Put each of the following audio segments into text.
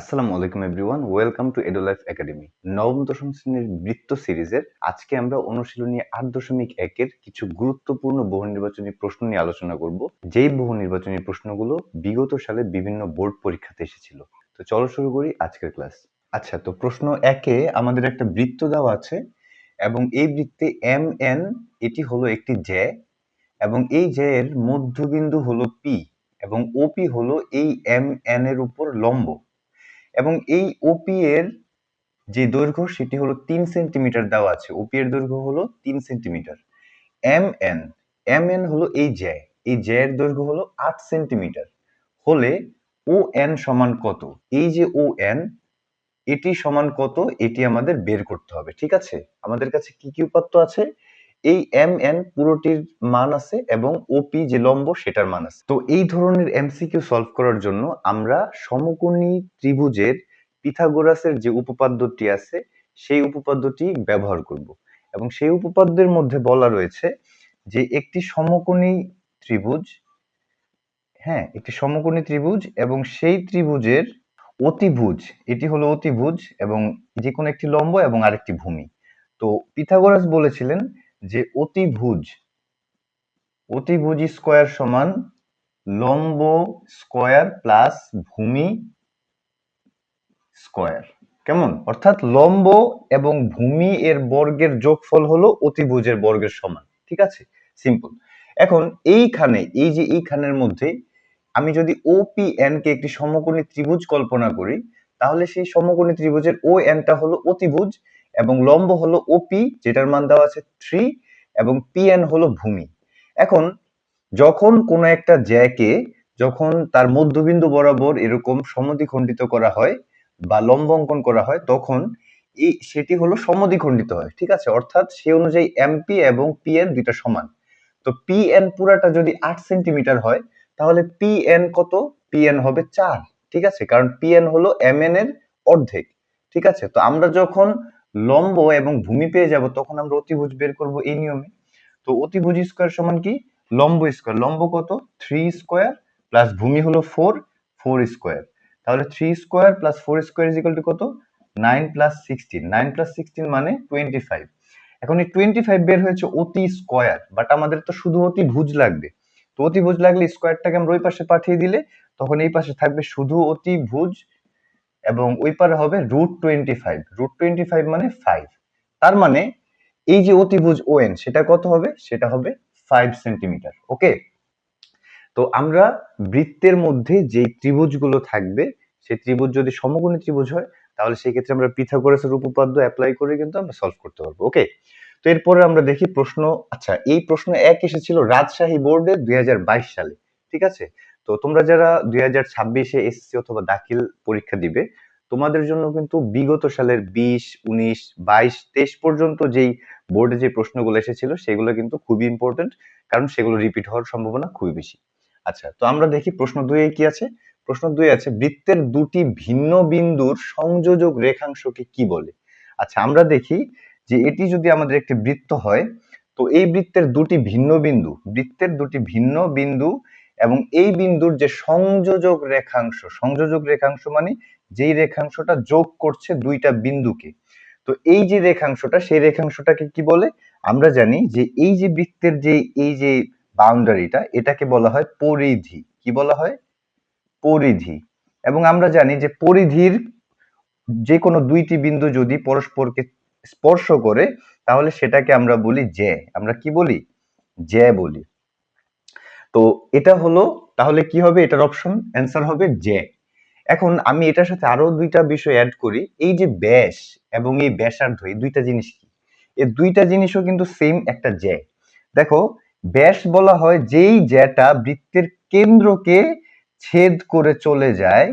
আসসালামু আলাইকুম everyone, welcome to Edolife academy নবম দশম শ্রেণির বৃত্ত সিরিজের আজকে আমরা অনুশীলনী আট দশমিক একের কিছু গুরুত্বপূর্ণ বহু নির্বাচনী প্রশ্ন নিয়ে আলোচনা করব। যেই বহু নির্বাচনী প্রশ্নগুলো বিগত সালে বিভিন্ন বোর্ড পরীক্ষাতে এসেছিল। তো চলো শুরু করি আজকের ক্লাস। আচ্ছা তো প্রশ্ন একে আমাদের একটা বৃত্ত দেওয়া আছে এবং এই বৃত্তে এম এন এটি হলো একটি জ্যা এবং এই জ্যায়ের মধ্যবিন্দু হলো পি এবং ওপি হলো এই এম এন এর উপর লম্ব। এবং এই ওপি এর যে দৈর্ঘ্য সেটি হলো তিন সেন্টিমিটার দেওয়া আছে। ওপি এর দৈর্ঘ্য হলো তিন centimetre. M N M N হলো এই জ্যা এই জ্যায়ের দৈর্ঘ্য হলো আট সেন্টিমিটার। হলে ও এন সমান কত? এই যে ও এন এটি সমান কত? এটি আমাদের বের করতে হবে, ঠিক আছে? আমাদের কাছে কি কি উপাত্ত আছে? এই এম এন পুরোটির মান আছে এবং ওপি যে লম্ব সেটার মান আছে। তো এই ধরনের এমসিকিউ সলভ করার জন্য আমরা সমকোণী ত্রিভুজের পিথাগোরাসের যে উপপাদ্যটি আছে, সেই উপপাদ্যটি ব্যবহার করব। এবং সেই উপপাদ্যের মধ্যে বলা রয়েছে যে একটি সমকোণী ত্রিভুজ হ্যাঁ একটি সমকোণী ত্রিভুজ এবং সেই ত্রিভুজের অতিভুজ, এটি হলো অতিভুজ এবং যে কোনো একটি লম্ব এবং আরেকটি ভূমি। তো পিথাগোরাস বলেছিলেন যে অতিভুজ অতিভুজ স্কয়ার সমান লম্ব স্কয়ার প্লাস ভূমি স্কয়ার। কেমন? অর্থাৎ লম্ব এবং ভূমি এর বর্গের যোগফল হলো অতিভুজের বর্গের সমান। ঠিক আছে? সিম্পল এখন এইখানে, এই যে এইখানের মধ্যে আমি যদি এন কে একটি সমকোণী ত্রিভুজ কল্পনা করি, তাহলে সেই সমকোণী ত্রিভুজের ও এনটা হলো অতিভুজ এবং লম্ব হলো ওপি যেটার মান দেওয়া আছে থ্রি এবং পিএন হলো ভূমি। এখন, যখন কোনো একটা জ্যাকে যখন তার মধ্যবিন্দু বরাবর এরকম সমদ্বিখণ্ডিত করা হয় বা লম্ব অঙ্কন করা হয়, তখন এই সেটি হলো সমদ্বিখণ্ডিত হয়, ঠিক আছে? অর্থাৎ সে অনুযায়ী এমপি এবং পিএন দুইটা সমান। তো পিএন পুরাটা যদি আট সেন্টিমিটার হয়, তাহলে পিএন কত? পিএন হবে চার, ঠিক আছে? কারণ পিএন হলো এমএন এর অর্ধেক, ঠিক আছে? তো আমরা যখন লম্ব এবং ভূমি পেয়ে যাব, তখন আমরা অতিভুজ বের করব এই নিয়মে। তো অতিভুজ স্কয়ার সমান কি? লম্ব স্কয়ার লম্ব কত? থ্রি স্কোয়ার প্লাস ভূমি হলো ফোর ফোর স্কয়ার তাহলে three square plus four square is to কত? Nine plus sixteen nine plus sixteen মানে টোয়েন্টি ফাইভ এখন এই টোয়েন্টি ফাইভ বের হয়েছে অতি স্কয়ার বাট আমাদের তো শুধু অতি ভুজ লাগবে। তো অতি ভুজ লাগলে স্কোয়ারটাকে আমরা ওই পাশে পাঠিয়ে দিলে, তখন এই পাশে থাকবে শুধু অতি ভুজ এবং ওই পারে হবে root twenty five root twenty five মানে ফাইভ তার মানে এই যে অতিভুজ ওএন সেটা কত হবে? সেটা হবে ফাইভ সেন্টিমিটার ওকে তো আমরা বৃত্তের মধ্যে যে ত্রিভুজগুলো থাকবে, সেই ত্রিভুজ যদি সমকোণী ত্রিভুজ হয়, তাহলে সেই ক্ষেত্রে আমরা পিথাগোরাসের উপপাদ্য অ্যাপ্লাই করে কিন্তু আমরা সলভ করতে পারব ওকে তো এরপরে আমরা দেখি প্রশ্ন আচ্ছা এই প্রশ্ন এক এসেছিল রাজশাহী বোর্ডে দুই হাজার বাইশ সালে, ঠিক আছে? তো তোমরা যারা দুই হাজার ছাব্বিশে এসএসসি অথবা দাখিল পরীক্ষা দিবে, তোমাদের জন্য কিন্তু বিগত সালের বিশ, উনিশ, বাইশ, তেইশ পর্যন্ত যেই বোর্ডে যে প্রশ্নগুলো এসেছিল, সেগুলো কিন্তু খুবই ইম্পর্টেন্ট কারণ সেগুলো রিপিট হওয়ার সম্ভাবনা খুবই বেশি। আচ্ছা তো আমরা দেখি প্রশ্ন দুই কি আছে? প্রশ্ন দুই আছে, বৃত্তের দুটি ভিন্ন বিন্দুর সংযোজক রেখাংশকে কি বলে? আচ্ছা আমরা দেখি যে এটি যদি আমাদের একটি বৃত্ত হয়, তো এই বৃত্তের দুটি ভিন্ন বিন্দু, বৃত্তের দুটি ভিন্ন বিন্দু এবং এই বিন্দুর যে সংযোজক রেখাংশ সংযোজক রেখাংশ মানে যেই রেখাংশটা যোগ করছে দুইটা বিন্দুকে। তো এই যে রেখাংশটা, সেই রেখাংশটাকে কি বলে? আমরা জানি যে এই যে বৃত্তের যে, এই যে বাউন্ডারিটা, এটাকে বলা হয় পরিধি। কি বলা হয়? পরিধি। এবং আমরা জানি যে পরিধির যে কোনো দুইটি বিন্দু যদি পরস্পরকে স্পর্শ করে, তাহলে সেটাকে আমরা বলি জ্যা। আমরা কি বলি? জ্যা বলি। তো এটা হলো, তাহলে কি হবে এটার অপশন অ্যান্সার হবে জ্যা এখন আমি এটার সাথে আরও দুইটা বিষয় অ্যাড করি। এই যে ব্যাস এবং এই ব্যাসার্ধ, এই দুইটা জিনিস কি? এই দুইটা জিনিসও কিন্তু সেম একটা জ্যা দেখো, ব্যাস বলা হয় যেই জ্যাটা বৃত্তের কেন্দ্রকে ছেদ করে চলে যায়,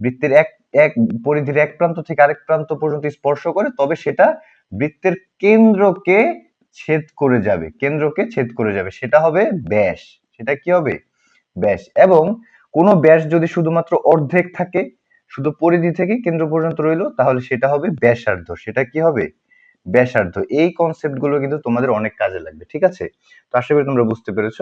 বৃত্তের এক এক পরিধির এক প্রান্ত থেকে আরেক প্রান্ত পর্যন্ত স্পর্শ করে, তবে সেটা বৃত্তের কেন্দ্রকে ছেদ করে যাবে, কেন্দ্রকে ছেদ করে যাবে। সেটা হবে ব্যাস। সেটা কি হবে? ব্যাস। এবং কোনো ব্যাস যদি শুধুমাত্র অর্ধেক থাকে, শুধু পরিধি থেকে কেন্দ্র পর্যন্ত রইল, তাহলে সেটা হবে ব্যাসার্ধ। সেটা কি হবে? ব্যাসার্ধ। এই কনসেপ্টগুলো কিন্তু তোমাদের অনেক কাজে লাগবে, ঠিক আছে? তো আশা করি তোমরা বুঝতে পেরেছ।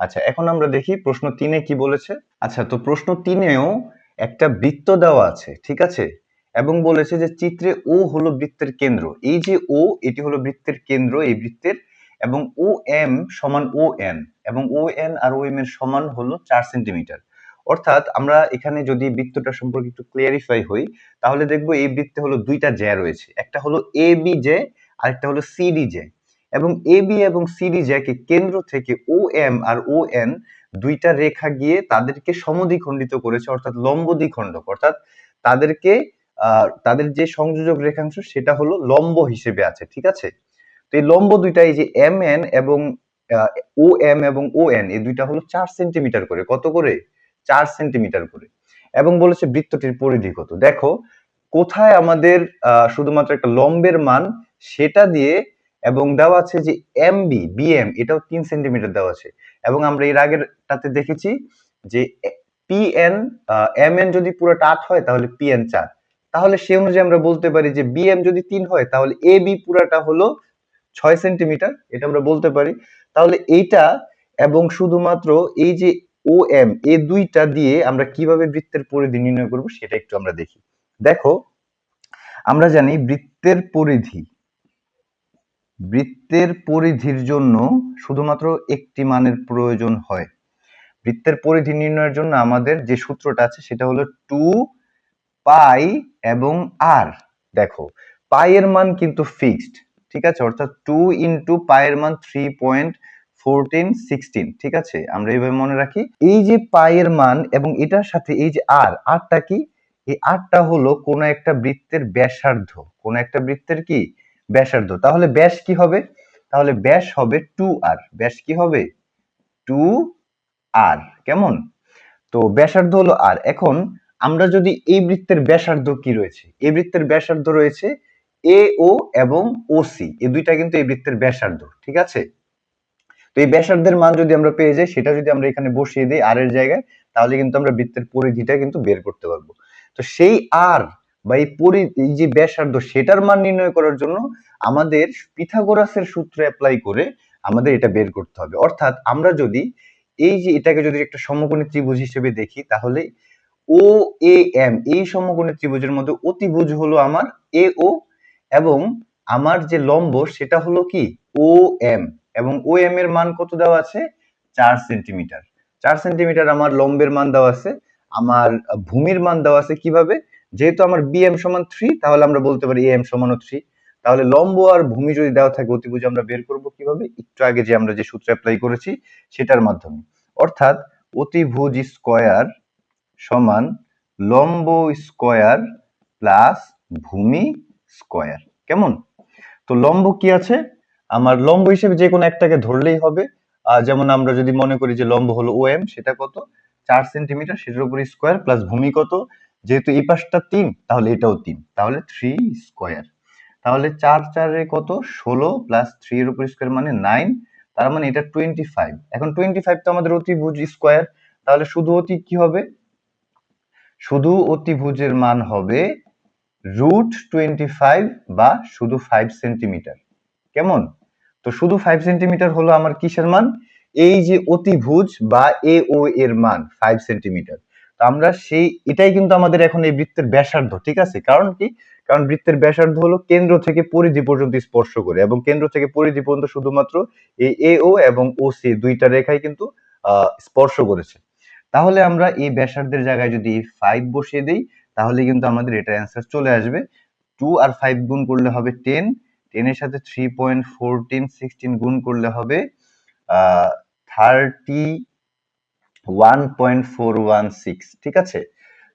আচ্ছা এখন আমরা দেখি প্রশ্ন তিনে কি বলেছে। আচ্ছা তো প্রশ্ন তিনেও একটা বৃত্ত দেওয়া আছে, ঠিক আছে? এবং বলেছে যে চিত্রে ও হলো বৃত্তের কেন্দ্র। এই যে ও, এটি হলো বৃত্তের কেন্দ্র, এই বৃত্তের এবং ও এম সমান ও এন এবং ও এন আর ও এম এর সমান হলো চার সেন্টিমিটার। অর্থাৎ আমরা এখানে যদি বৃত্তটা সম্পর্কে একটু ক্লিয়ারিফাই হই, তাহলে দেখব এই বৃত্তে হলো দুইটা জ্যা রয়েছে। একটা হলো এ বি জে আরেকটা হলো সিডি জে এবং এ বি এবং সিডি জ্যাকে কেন্দ্র থেকে ও এম আর ও এন দুইটা রেখা গিয়ে তাদেরকে সমদ্বিখণ্ডিত করেছে, অর্থাৎ লম্ব দ্বিখণ্ডক। অর্থাৎ তাদেরকে তাদের যে সংযোজক রেখাংশ সেটা হলো লম্ব হিসেবে আছে, ঠিক আছে? তো এই লম্ব দুইটা, এই যে এম এন এবং ও এম এবং ও এন এই দুইটা হলো চার সেন্টিমিটার করে। কত করে? চার সেন্টিমিটার করে। এবং বলেছে বৃত্তটির পরিধি কত। দেখো, কোথায় আমাদের শুধুমাত্র একটা লম্বের মান, সেটা দিয়ে এবং দেওয়া আছে যে এম বি বিএম এটাও তিন সেন্টিমিটার দেওয়া আছে। এবং আমরা এর আগেরটাতে দেখেছি যে পি এন এম এন যদি পুরোটা আট হয়, তাহলে পি এন চার। তাহলে সে অনুযায়ী আমরা বলতে পারি যে বিএম যদি তিন হয়, তাহলে এ বি পুরাটা হলো ছয় সেন্টিমিটার, এটা আমরা বলতে পারি। তাহলে এইটা এবং শুধুমাত্র এই যে ও এম এই দুইটা দিয়ে আমরা কীভাবে বৃত্তের পরিধি নির্ণয় করব সেটা একটু আমরা দেখি। দেখো, আমরা জানি বৃত্তের পরিধি, বৃত্তের পরিধির জন্য শুধুমাত্র একটি মানের প্রয়োজন হয়। বৃত্তের পরিধি নির্ণয়ের জন্য আমাদের যে সূত্রটা আছে সেটা হলো টু পাই এবং আর। দেখো, পাই এর মান কিন্তু ফিক্সড ঠিক আছে? অর্থাৎ টু ইন্টু পায়ের মান থ্রি পয়েন্ট ফোরটিন সিক্সটিন ঠিক আছে? আমরা এইভাবে মনে রাখি। এই যে পায়ের মান এবং এটার সাথে এই যে আর আরটা কি? এই আরটা হলো কোন একটা বৃত্তের ব্যাসার্ধ। কোন একটা বৃত্তের কি? ব্যাসার্ধ। তাহলে ব্যাস কি হবে? তাহলে ব্যাস হবে টু আর ব্যাস কি হবে? টু আর কেমন? তো ব্যাসার্ধ হলো আর এখন আমরা যদি এই বৃত্তের ব্যাসার্ধ কি রয়েছে? এই বৃত্তের ব্যাসার্ধ রয়েছে এ ও এবং ও সি এই দুইটা কিন্তু এই বৃত্তের ব্যাসার্ধ, ঠিক আছে? তো এই ব্যাসার্ধের মান যদি আমরা পেয়ে যাই, সেটা যদি আমরা এখানে বসিয়ে দিই আর এর জায়গায়, তাহলে কিন্তু আমরা বৃত্তের পরিধিটা কিন্তু বের করতে পারব। তো সেই আর বা এই পরি, এই যে ব্যাসার্ধ, সেটার মান নির্ণয় করার জন্য আমাদের পিথাগোরাসের সূত্র অ্যাপ্লাই করে আমাদের এটা বের করতে হবে। অর্থাৎ আমরা যদি এই যে এটাকে যদি একটা সমকোণী ত্রিভুজ হিসেবে দেখি, তাহলে ও এ এম এই সমকোণী ত্রিভুজের মধ্যে অতিভুজ হলো আমার এ ও এবং আমার যে লম্ব সেটা হলো কি? ও এম এবং ও এম এর মান কত দেওয়া আছে? চার সেন্টিমিটার। চার সেন্টিমিটার আমার লম্বের মান দেওয়া আছে। আমার ভূমির মান দেওয়া আছে কীভাবে? যেহেতু আমার বি এম সমান থ্রি তাহলে আমরা বলতে পারি এ এম সমানও থ্রি তাহলে লম্ব আর ভূমি যদি দেওয়া থাকে অতিভুজ আমরা বের করব কীভাবে? একটু আগে যে আমরা যে সূত্র অ্যাপ্লাই করেছি, সেটার মাধ্যমে। অর্থাৎ অতিভুজ স্কয়ার সমান লম্ব স্কয়ার প্লাস ভূমি স্কয়ার। কেমন? তো লম্ব কি আছে? আমার লম্ব হিসেবে যে কোনো একটাকে ধরলেই হবে। যেমন আমরা যদি মনে করি যে লম্ব হলো ও এম সেটা কত? চার সেন্টিমিটার, সেটার উপর স্কোয়ার প্লাস ভূমি কত? যেহেতু এই পাশটা তিন, তাহলে এটাও তিন। তাহলে থ্রি স্কোয়ার। তাহলে চার চারে কত? ষোলো প্লাস থ্রি এর উপর স্কোয়ার মানে নাইন। তার মানে এটা টোয়েন্টি ফাইভ। এখন টোয়েন্টি ফাইভ তো আমাদের অতিভুজ স্কোয়ার। তাহলে শুধু অতি কি হবে? শুধু অতিভুজের মান হবে রুট টোয়েন্টি ফাইভ বা শুধু ফাইভ সেন্টিমিটার কেমন? তো শুধু ফাইভ সেন্টিমিটার হলো আমার কিসের মান? এই যে অতিভুজ বা এ ও এর মান ফাইভ সেন্টিমিটার তো আমরা সেই, এটাই কিন্তু আমাদের এখন এই বৃত্তের ব্যাসার্ধ, ঠিক আছে? কারণ কি? কারণ বৃত্তের ব্যাসার্ধ হলো কেন্দ্র থেকে পরিধি পর্যন্ত স্পর্শ করে এবং কেন্দ্র থেকে পরিধি পর্যন্ত শুধুমাত্র এই এ ও এবং ও সি দুইটা রেখাই কিন্তু স্পর্শ করেছে। তাহলে আমরা এই ব্যাসার্ধের জায়গায় যদি ফাইভ বসিয়ে দিই তাহলে কিন্তু আমাদের এটা অ্যান্সার চলে আসবে। টু আর ফাইভ গুণ করলে হবে টেন টেনের সাথে থ্রি পয়েন্ট ফোরটিন সিক্সটিন গুণ করলে হবে thirty one point four one six ঠিক আছে?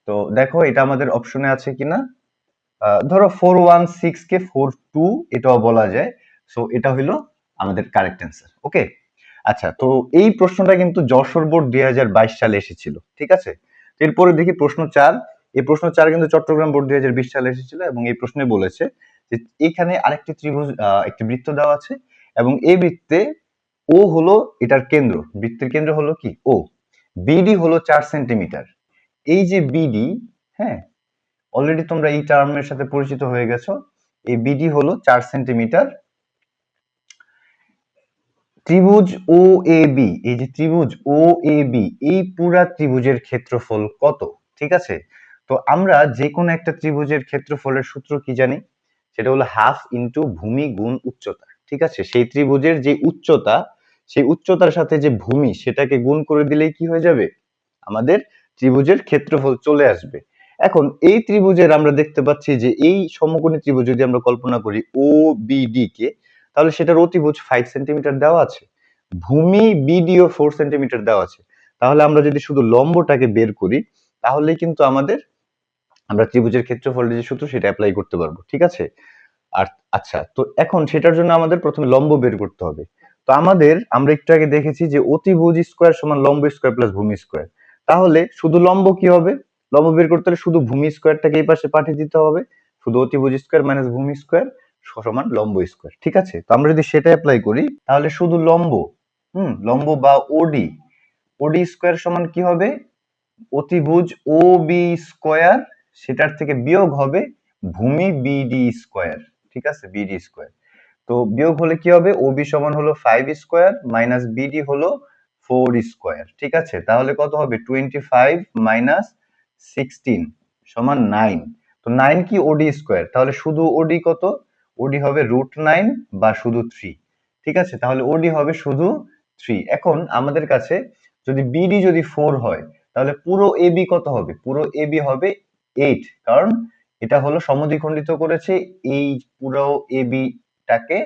তো দেখো এটা আমাদের অপশনে আছে কিনা? ধরো ফোর ওয়ান সিক্স কে ফোর টু এটাও বলা যায়। সো এটা হইল আমাদের কারেক্ট অ্যান্সার ওকে আচ্ছা তো এই প্রশ্নটা কিন্তু যশোর বোর্ড দুই হাজার বাইশ সালে এসেছিল, ঠিক আছে? এরপরে দেখি প্রশ্ন চার। এই প্রশ্ন চার কিন্তু চট্টগ্রাম বোর্ড দুই হাজার বিশ সালে এসেছিল এবং এই প্রশ্নে বলেছে যে এখানে আরেকটি ত্রিভুজ একটি বৃত্ত দেওয়া আছে এবং এই বৃত্তে ও হলো এটার কেন্দ্র। বৃত্তের কেন্দ্র হলো কি? ও বিডি হলো চার সেন্টিমিটার। এই যে বিডি হ্যাঁ অলরেডি তোমরা এই টার্মের সাথে পরিচিত হয়ে গেছো। এই বিডি হলো চার সেন্টিমিটার। ত্রিভুজ ও এ বি এই যে ত্রিভুজ ও এ বি এই পুরা ত্রিভুজের ক্ষেত্রফল কত? ঠিক আছে? তো আমরা যে কোনো একটা ত্রিভুজের ক্ষেত্রফলের সূত্র কি জানি? সেটা হলো হাফ ইন্টু ভূমি গুণ উচ্চতা, ঠিক আছে? সেই ত্রিভুজের যে উচ্চতা, সেই উচ্চতার সাথে যে ভূমি, সেটাকে গুণ করে দিলেই কি হয়ে যাবে? আমাদের ত্রিভুজের ক্ষেত্রফল চলে আসবে। এখন এই ত্রিভুজের আমরা দেখতে পাচ্ছি যে এই সমকোণী ত্রিভুজ যদি আমরা কল্পনা করি ও বিডি কে, তাহলে সেটার অতিভুজ ফাইভ সেন্টিমিটার দেওয়া আছে। ভূমি বিডিও ফোর সেন্টিমিটার দেওয়া আছে। তাহলে আমরা যদি শুধু লম্বটাকে বের করি তাহলে কিন্তু আমাদের আমরা ত্রিভুজের ক্ষেত্রফলের যে সূত্র, সেটা অ্যাপ্লাই করতে পারব, ঠিক আছে? আর আচ্ছা তো এখন সেটার জন্য আমাদের প্রথমে লম্ব বের করতে হবে। তো আমাদের, আমরা একটু আগে দেখেছি যে অতিভুজ স্কোয়ার সমান লম্ব স্কোয়ার প্লাস ভূমি স্কোয়ার তাহলে শুধু লম্ব কি হবে? লম্ব বের করতে হলে শুধু ভূমি স্কোয়ারটাকে এই পাশে পাঠিয়ে দিতে হবে। শুধু অতিভুজ স্কোয়ার মাইনাস ভূমি স্কোয়ার সমান লম্ব স্কোয়ার ঠিক আছে? তো আমরা যদি সেটা অ্যাপ্লাই করি, তাহলে শুধু লম্ব, হুম, লম্ব বা ওডি ওডি স্কোয়ার সমান কি হবে? অতিভুজ ও বি স্কোয়ার সেটার থেকে বিয়োগ হবে ভূমি বিডি স্কোয়ার, ঠিক আছে? BD square. তো বিয়োগ হলে কি হবে? ওবি সমান হলো ফাইভ স্কোয়ার মাইনাস বিডি হলো ফোর স্কোয়ার, ঠিক আছে? তাহলে কত হবে? টোয়েন্টি ফাইভ মাইনাস সিক্সটিন সমান নাইন। তো নাইন কি ওডি স্কোয়ার? তাহলে শুধু ওডি কত? ওডি হবে রুট নাইন বা শুধু থ্রি, ঠিক আছে? তাহলে ওডি হবে শুধু থ্রি। এখন আমাদের কাছে যদি বিডি যদি ফোর হয়, তাহলে পুরো এবি কত হবে? পুরো এবি হবে এইট কারণ এটা হলো সমদ্বিখণ্ডিত করেছে, এই পুরো এবিটাকে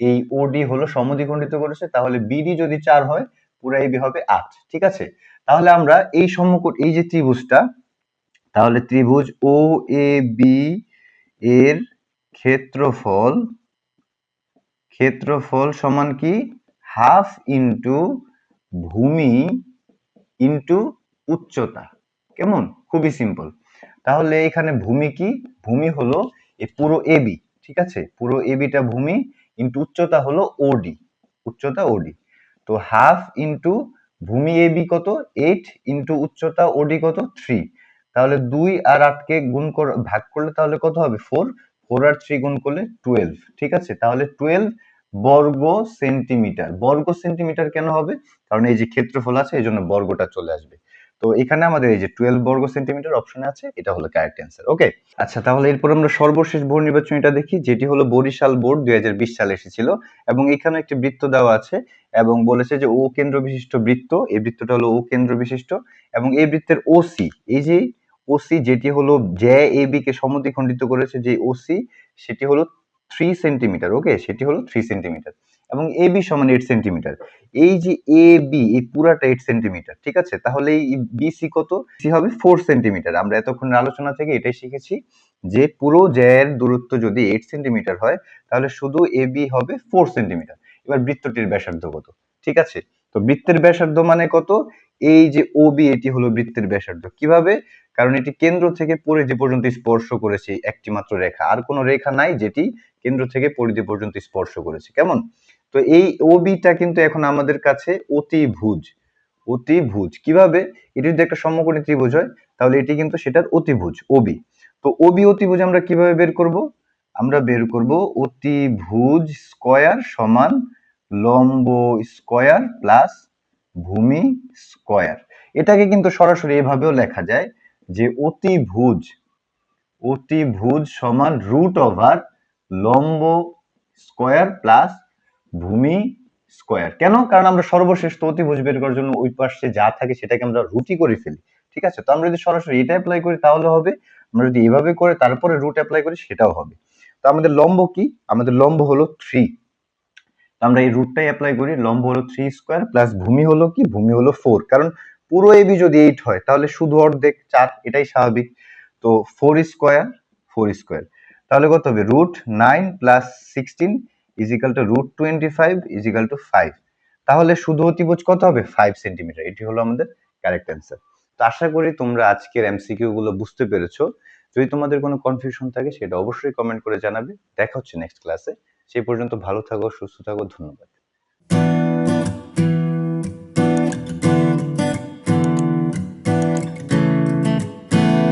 এই ওডি হলো সমদ্বিখণ্ডিত করেছে, তাহলে বিডি যদি চার হয়, পুরো এবি হবে আট, ঠিক আছে? তাহলে আমরা এই সমকোণ, এই যে ত্রিভুজটা, তাহলে ত্রিভুজ ও এ বি এর ক্ষেত্রফল ক্ষেত্রফল সমান কি? হাফ ইন্টু ভূমি ইন্টু উচ্চতা। কেমন? খুবই সিম্পল। তাহলে এখানে ভূমি কি? ভূমি হলো এই পুরো এবি ঠিক আছে? পুরো এবিটা ভূমি ইন্টু উচ্চতা হলো ওডি উচ্চতা ওডি তো হাফ ইন্টু ভূমি এবি কত? এইট ইন্টু উচ্চতা ওডি কত? থ্রি তাহলে দুই আর আটকে গুণ করে, ভাগ করলে তাহলে কত হবে? ফোর ফোর আর থ্রি গুণ করলে টুয়েলভ ঠিক আছে? তাহলে টুয়েলভ বর্গ সেন্টিমিটার বর্গ সেন্টিমিটার কেন হবে? কারণ এই যে ক্ষেত্রফল আছে, এই জন্য বর্গটা চলে আসবে। তো এখানে আমাদের এই যে টুয়েলভ বর্গ সেন্টিমিটার অপশনে আছে, এটা হলো কারেক্ট অ্যান্সার ওকে আচ্ছা তাহলে এরপর আমরা সর্বশেষ বোর্ড নির্বাচনীটা দেখি, যেটি হলো বরিশাল বোর্ড দুই সালে এসেছিল, এবং এখানে একটি বৃত্ত দেওয়া আছে, এবং বলেছে যে ও কেন্দ্র বিশিষ্ট বৃত্ত, এই বৃত্তটা হলো ও কেন্দ্র বিশিষ্ট এবং এই বৃত্তের ওসি এই যে ওসি যেটি হলো জে এ বি কে সমদ্বিখণ্ডিত করেছে যে ওসি সেটি হলো থ্রি সেন্টিমিটার ওকে সেটি হলো থ্রি সেন্টিমিটার এবং এ বি সমান এইট সেন্টিমিটার এই যে এ বি এই পুরাটা এইট সেন্টিমিটার ঠিক আছে? তাহলে এই বিসি কত? সি হবে ফোর সেন্টিমিটার আমরা এতক্ষণের আলোচনা থেকে এটাই শিখেছি যে পুরো জ্যায়ের দূরত্ব যদি এইট সেন্টিমিটার হয়, তাহলে শুধু এ বি হবে ফোর সেন্টিমিটার এবার বৃত্তটির ব্যাসার্ধ কত? ঠিক আছে? তো বৃত্তের ব্যাসার্ধ মানে কত? এই যে ও বি এটি হলো বৃত্তের ব্যাসার্ধ। কীভাবে? কারণ এটি কেন্দ্র থেকে পরিধি পর্যন্ত স্পর্শ করেছে একটি মাত্র রেখা। আর কোনো রেখা নাই যেটি কেন্দ্র থেকে পরিধি পর্যন্ত স্পর্শ করেছে। কেমন? তো এই ওবিটা কিন্তু এখন আমাদের কাছে অতিভুজ অতিভুজ। কীভাবে? এটি যদি একটা সমকোণী ত্রিভুজ হয়, তাহলে এটি কিন্তু সেটার অতিভুজ ওবি তো ওবি অতিভুজ আমরা কীভাবে বের করব? আমরা বের করব অতিভুজ স্কয়ার সমান লম্ব স্কয়ার প্লাস ভূমি স্কয়ার। এটাকে কিন্তু সরাসরি এভাবেও লেখা যায় যে অতিভুজ অতিভুজ সমান রুট ওভার লম্ব স্কয়ার প্লাস ভূমি স্কয়ার। কেন? কারণ আমরা সর্বশেষ অতিভুজ বের করার জন্য ওই পাশে যা থাকে সেটাকে আমরা রুটি করে ফেলি। ঠিক আছে? তো আমরা যদি সরাসরি এটা অ্যাপ্লাই করি তাহলে হবে, আমরা যদি এভাবে করে তারপরে রুট অ্যাপ্লাই করি সেটাও হবে। তো আমাদের লম্ব কি? আমাদের লম্ব হলো থ্রি আমরা এই রুটটাই অ্যাপ্লাই করি, লম্ব হলো থ্রি স্কোয়ার প্লাস ভূমি হলো কি? ভূমি হলো ফোর কারণ পুরো এবি যদি এইট হয়, তাহলে শুধু অর্ধেক, চার, এটাই স্বাভাবিক। তো ফোর স্কোয়ার ফোর স্কোয়ার তাহলে কত হবে? Root nine plus sixteen is equal to root twenty five is equal to five তাহলে শুধু অতিভুজ কত হবে? ফাইভ সেন্টিমিটার এটি হলো আমাদের কারেক্ট অ্যান্সার তো আশা করি তোমরা আজকের এমসিকিউ গুলো বুঝতে পেরেছ। যদি তোমাদের কোনো কনফিউশন থাকে, সেটা অবশ্যই কমেন্ট করে জানাবে। দেখা হচ্ছে নেক্সট ক্লাসে সেই পর্যন্ত ভালো থাকো, সুস্থ থাকো, ধন্যবাদ।